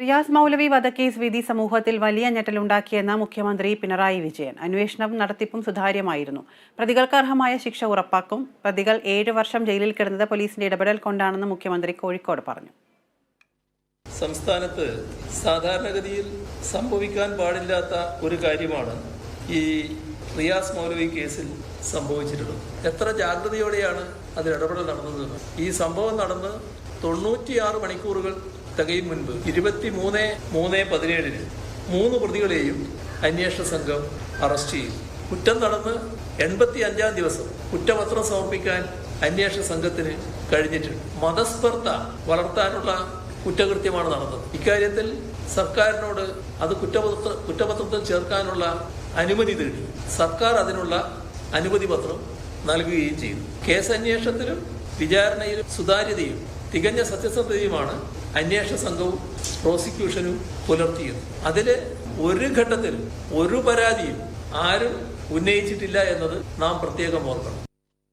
റിയാസ് മൗലവി വധക്കേസ് വിധി സമൂഹത്തിൽ വലിയ ഞെട്ടലുണ്ടാക്കിയെന്ന മുഖ്യമന്ത്രി പിണറായി വിജയൻ അന്വേഷണം നടത്തിപ്പും സുതാര്യമായിരുന്നു. പ്രതികൾക്ക് അർഹമായ ശിക്ഷ ഉറപ്പാക്കും. പ്രതികൾ ഏഴ് വർഷം ജയിലിൽ കിടന്നത് പോലീസിന്റെ ഇടപെടൽ കൊണ്ടാണെന്ന് മുഖ്യമന്ത്രി കോഴിക്കോട് പറഞ്ഞു. സംസ്ഥാനത്ത് സാധാരണഗതിയിൽ സംഭവിക്കാൻ പാടില്ലാത്ത ഒരു കാര്യമാണ് ഈ റിയാസ് മൗലവി കേസിൽ സംഭവിച്ചിട്ടുള്ളത്. എത്ര ജാഗ്രതയോടെയാണ് അതിൽ ഇടപെടൽ നടന്നത്? ഈ സംഭവം നടന്ന് തൊണ്ണൂറ്റിയാറ് മണിക്കൂറുകൾ തികയും മുൻപ് ഇരുപത്തി മൂന്ന് മൂന്ന് പതിനേഴിന് മൂന്ന് പ്രതികളെയും അന്വേഷണ സംഘം അറസ്റ്റ് ചെയ്തു. കുറ്റം നടന്ന് എൺപത്തി അഞ്ചാം ദിവസം കുറ്റപത്രം സമർപ്പിക്കാൻ അന്വേഷണ സംഘത്തിന് കഴിഞ്ഞിട്ടുണ്ട്. മതസ്പർദ്ധ വളർത്താനുള്ള കുറ്റകൃത്യമാണ് നടന്നത്. ഇക്കാര്യത്തിൽ സർക്കാരിനോട് അത് കുറ്റപത്ര കുറ്റപത്രത്തിൽ ചേർക്കാനുള്ള അനുമതി തേടി സർക്കാർ അതിനുള്ള അനുമതി പത്രം നൽകുകയും ചെയ്തു. കേസന്വേഷണത്തിലും വിചാരണയിലും സുതാര്യതയും തികഞ്ഞ സത്യസന്ധതയുമാണ് അന്വേഷണ സംഘവും പ്രോസിക്യൂഷനും പുലർത്തിയത് അതിൽ ഒരു ഘട്ടത്തിൽ ഒരു പരാതിയും ആരും ഉന്നയിച്ചിട്ടില്ല എന്നത് നാം പ്രത്യേകം ഓർക്കണം.